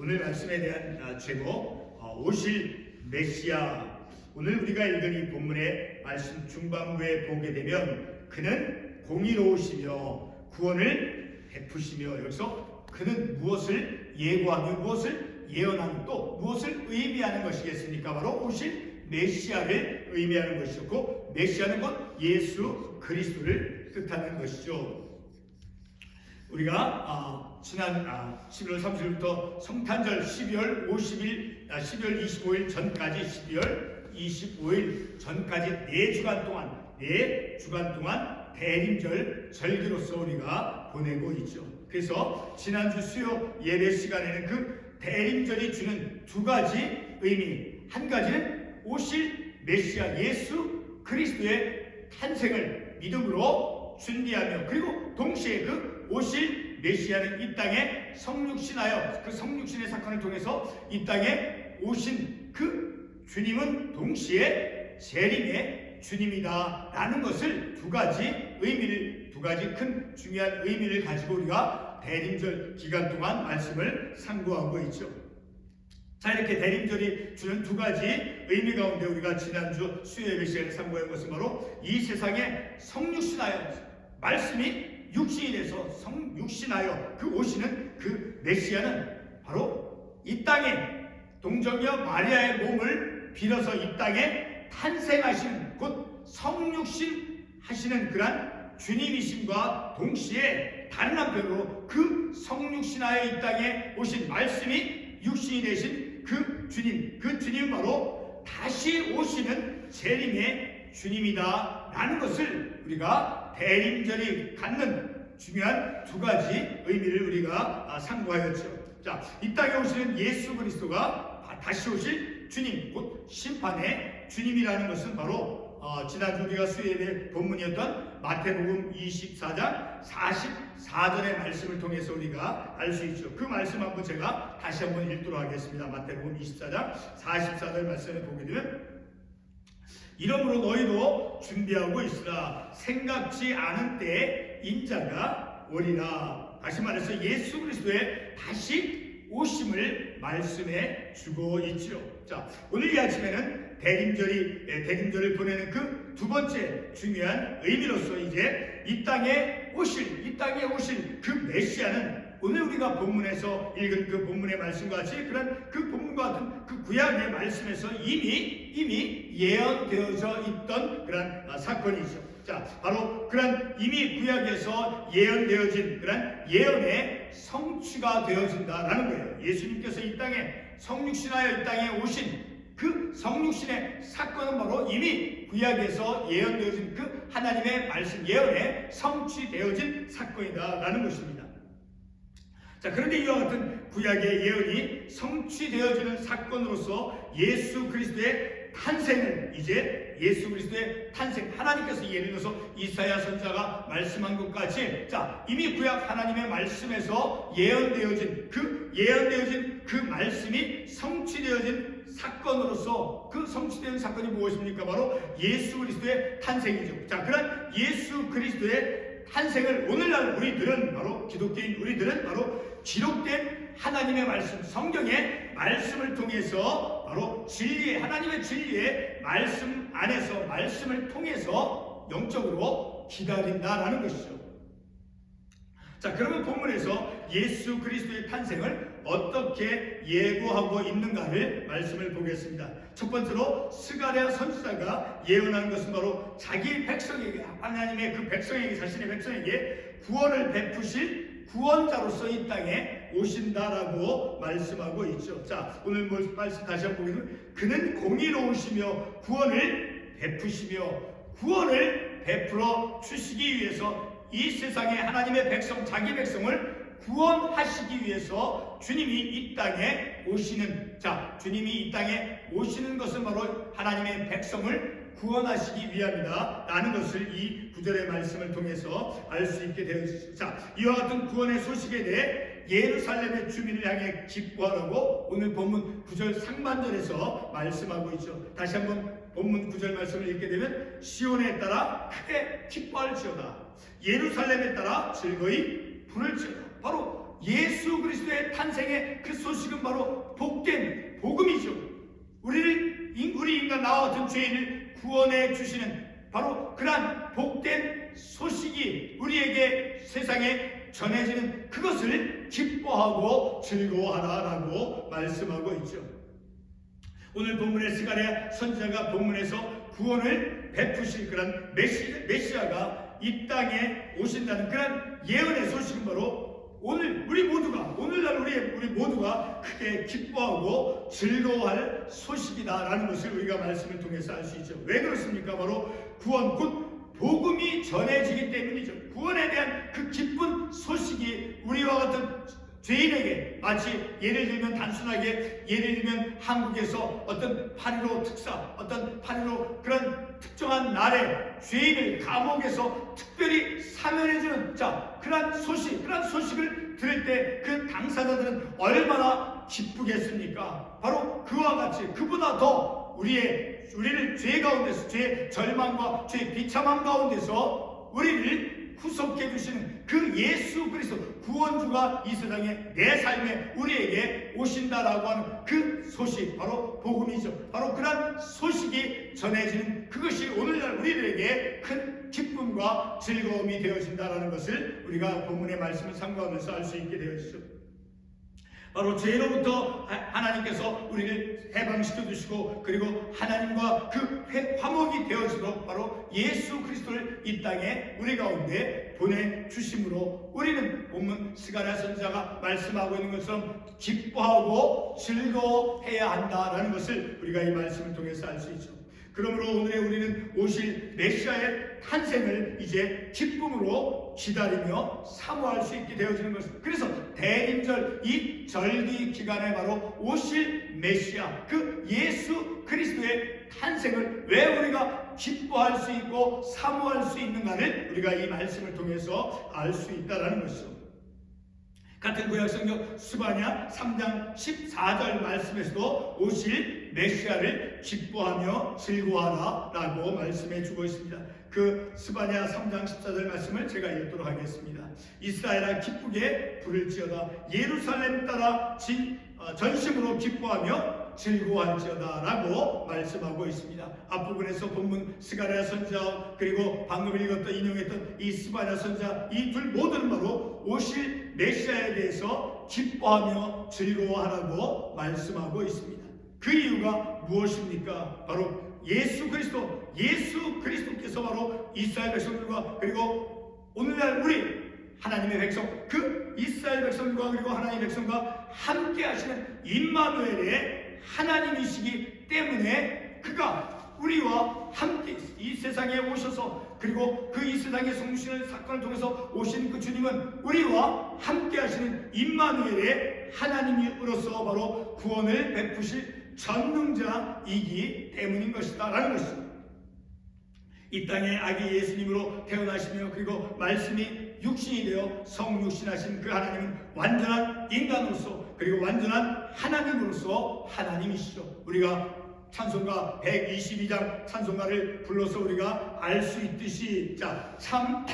오늘 말씀에 대한 아, 제목 어, 오실 메시아 오늘 우리가 읽은 이 본문의 말씀 중반부에 보게 되면 그는 공의로우시며 구원을 베푸시며 여기서 그는 무엇을 예고하며 무엇을 예언하며 또 무엇을 의미하는 것이겠습니까? 바로 오실 메시아를 의미하는 것이었고 메시아는 곧 예수 그리스도를 뜻하는 것이죠. 우리가 아, 지난 아, 11월 30일부터 성탄절 12월 50일, 아, 12월 25일 전까지 12월 25일 전까지 네 주간 동안 네 주간 동안 대림절 절기로서 우리가 보내고 있죠. 그래서 지난주 수요 예배 시간에는 그 대림절이 주는 두 가지 의미, 한 가지는 오실 메시아 예수 그리스도의 탄생을 믿음으로 준비하며 그리고 동시에 그 오실 메시아는 이 땅에 성육신하여 그 성육신의 사건을 통해서 이 땅에 오신 그 주님은 동시에 재림의 주님이다라는 것을 두 가지 의미를 두 가지 큰 중요한 의미를 가지고 우리가 대림절 기간 동안 말씀을 상고하고 있죠. 자 이렇게 대림절이 주는 두 가지 의미 가운데 우리가 지난주 수요예배 시간에 상고한 것은 바로 이 세상에 성육신하여 말씀이 육신이 돼서 성 육신하여 그 오시는 그 메시아는 바로 이 땅에 동정녀 마리아의 몸을 빌어서 이 땅에 탄생하신 곧 성육신 하시는 그러한 주님이심과 동시에 다른 한편으로 그 성육신하여 이 땅에 오신 말씀이 육신이 되신 그 주님, 그 주님은 바로 다시 오시는 재림의 주님이다 라는 것을 우리가 대림절이 갖는 중요한 두 가지 의미를 우리가 아, 상고하였죠. 자, 이 땅에 오시는 예수 그리스도가 다시 오실 주님, 곧 심판의 주님이라는 것은 바로 어, 지난주 우리가 수요일의 본문이었던 마태복음 24장 44절의 말씀을 통해서 우리가 알 수 있죠. 그 말씀 한번 제가 다시 한번 읽도록 하겠습니다. 마태복음 24장 44절 말씀을 보게 되면 이러므로 너희도 준비하고 있으라 생각지 않은 때에 인자가 오리라 다시 말해서 예수 그리스도의 다시 오심을 말씀해 주고 있죠. 자 오늘 이 아침에는 대림절이 예, 대림절을 보내는 그 두 번째 중요한 의미로서 이제 이 땅에 오실 이 땅에 오실 그 메시아는 오늘 우리가 본문에서 읽은 그 본문의 말씀과 같이 그런 그 본문과 같은 그 구약의 말씀에서 이미 이미 예언되어져 있던 그런 아, 사건이죠. 자, 바로 그런 이미 구약에서 예언되어진 그런 예언의 성취가 되어진다라는 거예요. 예수님께서 이 땅에 성육신하여 이 땅에 오신 그 성육신의 사건은 바로 이미 구약에서 예언되어진 그 하나님의 말씀 예언에 성취되어진 사건이다라는 것입니다. 자, 그런데 이와 같은 구약의 예언이 성취되어지는 사건으로서 예수 그리스도의 탄생을 이제 예수 그리스도의 탄생 하나님께서 들어서 이사야 선자가 말씀한 것까지 자 이미 구약 하나님의 말씀에서 예언되어진 그 예언되어진 그 말씀이 성취되어진 사건으로서 그 성취된 사건이 무엇입니까? 바로 예수 그리스도의 탄생이죠. 자, 그런 예수 그리스도의 탄생을 오늘날 우리들은 바로 기독교인 우리들은 바로 기록된 하나님의 말씀, 성경의 말씀을 통해서 바로 진리의 하나님의 진리의 말씀 안에서 말씀을 통해서 영적으로 기다린다라는 것이죠. 자, 그러면 본문에서 예수 그리스도의 탄생을 어떻게 예고하고 있는가를 말씀을 보겠습니다. 첫 번째로 스가랴 선지자가 예언하는 것은 바로 자기 백성에게 하나님의 그 백성에게 자신의 백성에게 구원을 베푸실 구원자로서 이 땅에 오신다라고 말씀하고 있죠. 자, 오늘 말씀 다시 한번 보면 그는 공의로우시며 구원을 베푸시며 구원을 베풀어 주시기 위해서 이 세상에 하나님의 백성, 자기 백성을 구원하시기 위해서 주님이 이 땅에 오시는, 자, 주님이 이 땅에 오시는 것은 바로 하나님의 백성을 구원하시기 위함이다. 라는 것을 이 구절의 말씀을 통해서 알 수 있게 되었습니다. 자, 이와 같은 구원의 소식에 대해 예루살렘의 주민을 향해 기뻐하라고 오늘 본문 9절 상반절에서 말씀하고 있죠. 다시 한번 본문 9절 말씀을 읽게 되면 시온에 따라 크게 기뻐할지어다. 예루살렘에 따라 즐거이 부를지어다. 바로 예수 그리스도의 탄생의 그 소식은 바로 복된 복음이죠. 우리를 인- 우리 인간 나와 같은 죄인을 구원해 주시는 바로 그러한 복된 소식이 우리에게 세상에 전해지는 그것을 기뻐하고 즐거워하라라고 말씀하고 있죠. 오늘 본문의 스가랴 선지자가 본문에서 구원을 베푸실 그런 메시, 메시아가 이 땅에 오신다는 그런 예언의 소식은 바로 오늘 우리 모두가 오늘날 우리 우리 모두가 크게 기뻐하고 즐거워할 소식이다라는 것을 우리가 말씀을 통해서 알 수 있죠. 왜 그렇습니까? 바로 구원 곧 복음이 전해지기 때문이죠. 구원에 대한 그 기쁜 소식이 우리와 같은 죄인에게 마치 예를 들면 단순하게 예를 들면 한국에서 어떤 8.15 특사 어떤 8.15 그런 특정한 날에 죄인을 감옥에서 특별히 사면해주는 자 그러한 소식 그러한 소식을 들을 때 그 당사자들은 얼마나 기쁘겠습니까 바로 그와 같이 그보다 더 우리의 우리를 죄 가운데서 죄 절망과 죄 비참함 가운데서 우리를 구속해 주시는 그 예수 그리스도 구원주가 이 세상에 내 삶에 우리에게 오신다라고 하는 그 소식 바로 복음이죠. 바로 그런 소식이 전해지는 그것이 오늘날 우리들에게 큰 기쁨과 즐거움이 되어진다라는 것을 우리가 본문의 말씀을 참고하면서 알 수 있게 되어지죠. 바로 죄로부터 하- 하나님께서 우리를 해방시켜 주시고 그리고 하나님과 그 회- 화목이 되어지도록 바로 예수 그리스도를 이 땅에 우리 가운데 보내 주심으로 우리는 본문 스가랴 선지자가 말씀하고 있는 것처럼 기뻐하고 즐거워해야 한다라는 것을 우리가 이 말씀을 통해서 알 수 있죠. 그러므로 오늘의 우리는 오실 메시아의 탄생을 이제 기쁨으로 기다리며 사모할 수 있게 되어지는 것입니다. 그래서 대림절 이 절기 기간에 바로 오실 메시아 그 예수 그리스도의 탄생을 왜 우리가 기뻐할 수 있고 사모할 수 있는가를 우리가 이 말씀을 통해서 알 수 있다라는 것이죠. 같은 구약 성경 수바냐 3장 14절 말씀에서도 오실 메시아를 기뻐하며 즐거워하라 라고 말씀해 주고 있습니다. 그 스바냐 3장 14절 말씀을 제가 읽도록 하겠습니다. 이스라엘아 기쁘게 부를 지어다 예루살렘 따라 진, 어, 전심으로 기뻐하며 즐거워할지어다 라고 말씀하고 있습니다. 앞부분에서 본문 스가랴 선자 그리고 방금 읽었던 인용했던 이 스바랴 선자 이 둘 모두는 바로 오실 메시아에 대해서 기뻐하며 즐거워하라고 말씀하고 있습니다. 그 이유가 무엇입니까? 바로 예수 그리스도, 예수 그리스도께서 바로 이스라엘 백성들과 그리고 오늘날 우리 하나님의 백성, 그 이스라엘 백성과 그리고 하나님의 백성과 함께 하시는 임마누엘의 하나님이시기 때문에 그가 우리와 함께 이 세상에 오셔서 그리고 그 이 세상의 성신의 사건을 통해서 오신 그 주님은 우리와 함께 하시는 임마누엘의 하나님으로서 바로 구원을 베푸실 전능자이기 때문인 것이다 라는 것입니다. 이 땅에 아기 예수님으로 태어나시며 그리고 말씀이 육신이 되어 성육신하신 그 하나님은 완전한 인간으로서 그리고 완전한 하나님으로서 하나님이시죠. 우리가 찬송가 122장 찬송가를 불러서 우리가 알 수 있듯이 자 참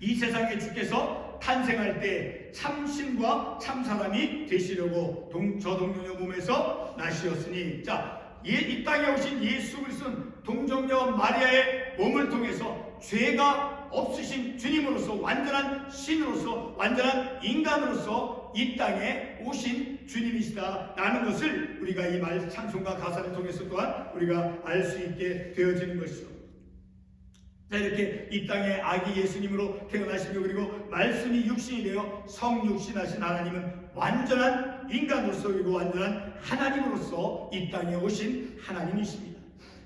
이 세상에 주께서 탄생할 때 참신과 참사람이 되시려고 동, 저 동정녀 몸에서 나시었으니 자, 예, 이 땅에 오신 예수 그리스도는 동정녀 마리아의 몸을 통해서 죄가 없으신 주님으로서 완전한 신으로서 완전한 인간으로서 이 땅에 오신 주님이시다 라는 것을 우리가 이 말 찬송가 가사를 통해서 또한 우리가 알 수 있게 되어지는 것이죠. 자 이렇게 이 땅에 아기 예수님으로 태어나시며 그리고 말씀이 육신이 되어 성육신하신 하나님은 완전한 인간으로서 그리고 완전한 하나님으로서 이 땅에 오신 하나님이십니다.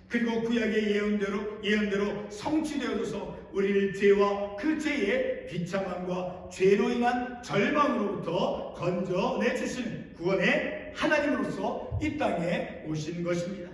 그리고 구약의 예언대로 예언대로 성취되어져서 우리를 죄와 그 죄의 비참함과 죄로 인한 절망으로부터 건져내 주시는 구원의 하나님으로서 이 땅에 오신 것입니다.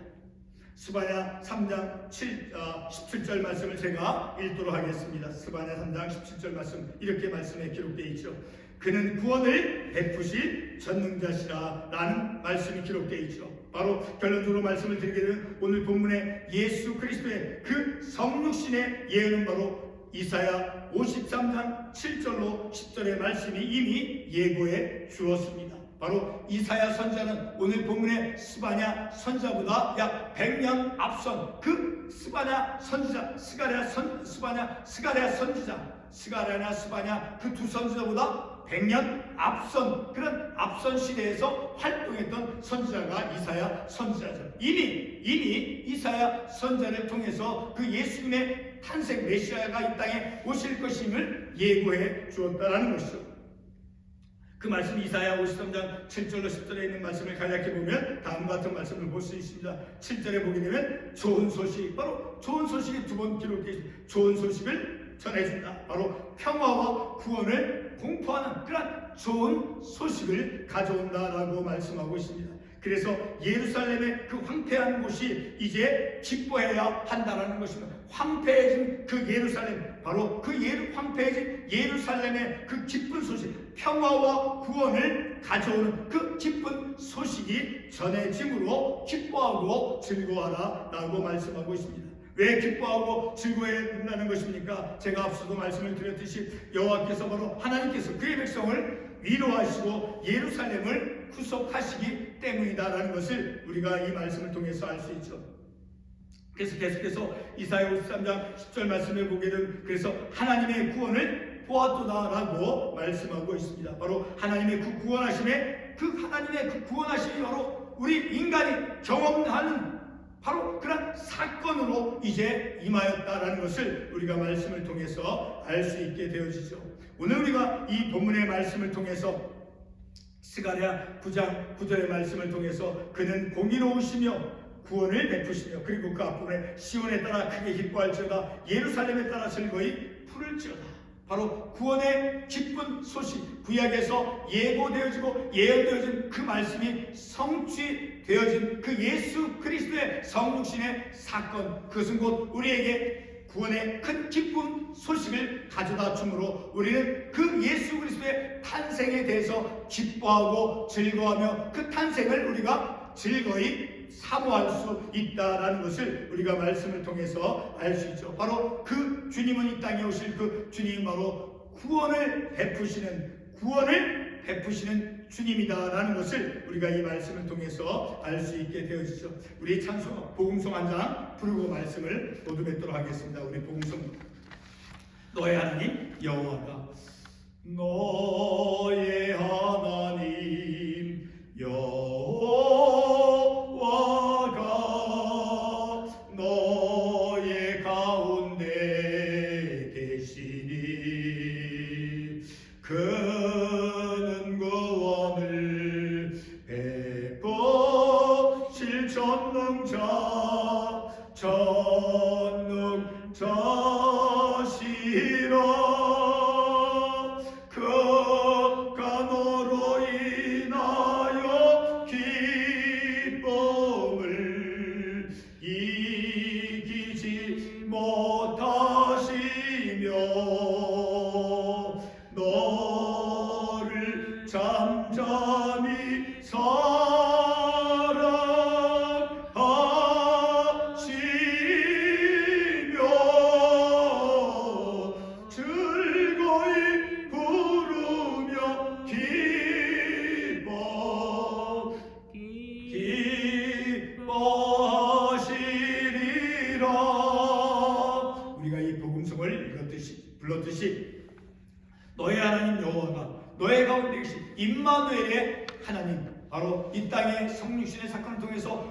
스바냐 3장 7, 어, 17절 말씀을 제가 읽도록 하겠습니다. 스바냐 3장 17절 말씀 이렇게 말씀에 기록되어 있죠. 그는 구원을 베푸실 전능자시라 라는 말씀이 기록되어 있죠. 바로 결론적으로 말씀을 드리게 되면 오늘 본문의 예수 그리스도의 그 성육신의 예언은 바로 이사야 53장 7절로 10절의 말씀이 이미 예고해 주었습니다. 바로 이사야 선자는 오늘 본문의 스바냐 선자보다 약 100년 앞선 그 스바냐 선지자, 스가랴 선 스바냐 스가랴 선지자, 스가랴나 스바냐 그 두 선지자보다 100년 앞선 그런 앞선 시대에서 활동했던 선지자가 이사야 선지자죠. 이미 이미 이사야 선자를 통해서 그 예수님의 탄생 메시아가 이 땅에 오실 것임을 예고해 주었다라는 것이죠. 그 말씀 이사야 53장 7절로 10절에 있는 말씀을 간략히 보면 다음과 같은 말씀을 볼 수 있습니다. 7절에 보게 되면 좋은 소식 바로 좋은 소식이 두번 있습니다. 좋은 소식을 전해준다. 바로 평화와 구원을 공포하는 그런 좋은 소식을 가져온다라고 말씀하고 있습니다. 그래서 예루살렘의 그 황폐한 곳이 이제 기뻐해야 한다라는 것입니다. 황폐해진 그 예루살렘, 바로 그 예루, 황폐해진 예루살렘의 그 기쁜 소식, 평화와 구원을 가져오는 그 기쁜 소식이 전해짐으로 기뻐하고 즐거워하라 라고 말씀하고 있습니다. 왜 기뻐하고 즐거워해야 된다는 것입니까? 제가 앞서도 말씀을 드렸듯이 여호와께서 바로 하나님께서 그의 백성을 위로하시고 예루살렘을 구속하시기 때문이다라는 것을 우리가 이 말씀을 통해서 알 수 있죠. 그래서 계속해서 이사야 53장 10절 말씀을 보게 되면 그래서 하나님의 구원을 보았도다라고 말씀하고 있습니다. 바로 하나님의 그 구원하심에 그 하나님의 그 구원하심이 바로 우리 인간이 경험하는 바로 그런 사건으로 이제 임하였다라는 것을 우리가 말씀을 통해서 알 수 있게 되어지죠. 오늘 우리가 이 본문의 말씀을 통해서 스가랴 9장 9절의 말씀을 통해서 그는 공의로우시며 구원을 베푸시며 그리고 그 앞부분에 시온에 따라 크게 기뻐할지어다 예루살렘에 따라 즐거이 부를지어다. 바로 구원의 기쁜 소식 구약에서 예고되어지고 예언되어진 그 말씀이 성취되어진 그 예수 그리스도의 성육신의 사건 그것은 곧 우리에게 구원의 큰 기쁜 소식을 가져다 주므로 우리는 그 예수 그리스도의 탄생에 대해서 기뻐하고 즐거워하며 그 탄생을 우리가 즐거이 사모할 수 있다라는 것을 우리가 말씀을 통해서 알 수 있죠. 바로 그 주님은 이 땅에 오실 그 주님 바로 구원을 베푸시는 구원을 베푸시는 주님이다라는 것을 우리가 이 말씀을 통해서 알 수 있게 되어지죠. 우리 찬송 복음송 한 장 부르고 말씀을 모두 뵙도록 하겠습니다. 우리 복음송 너의 하나님 여호와가 전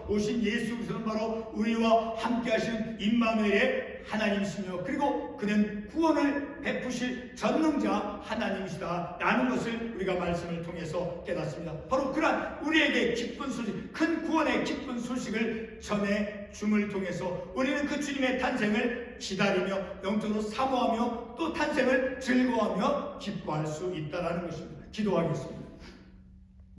오신 예수 그리스도는 바로 우리와 함께 하시는 임마누엘의 하나님이시며 그리고 그는 구원을 베푸실 전능자 하나님이시다 라는 것을 우리가 말씀을 통해서 깨닫습니다. 바로 그러한 우리에게 기쁜 소식, 큰 구원의 기쁜 소식을 전해 줌을 통해서 우리는 그 주님의 탄생을 기다리며 영적으로 사모하며 또 탄생을 즐거워하며 기뻐할 수 있다라는 것입니다. 기도하겠습니다.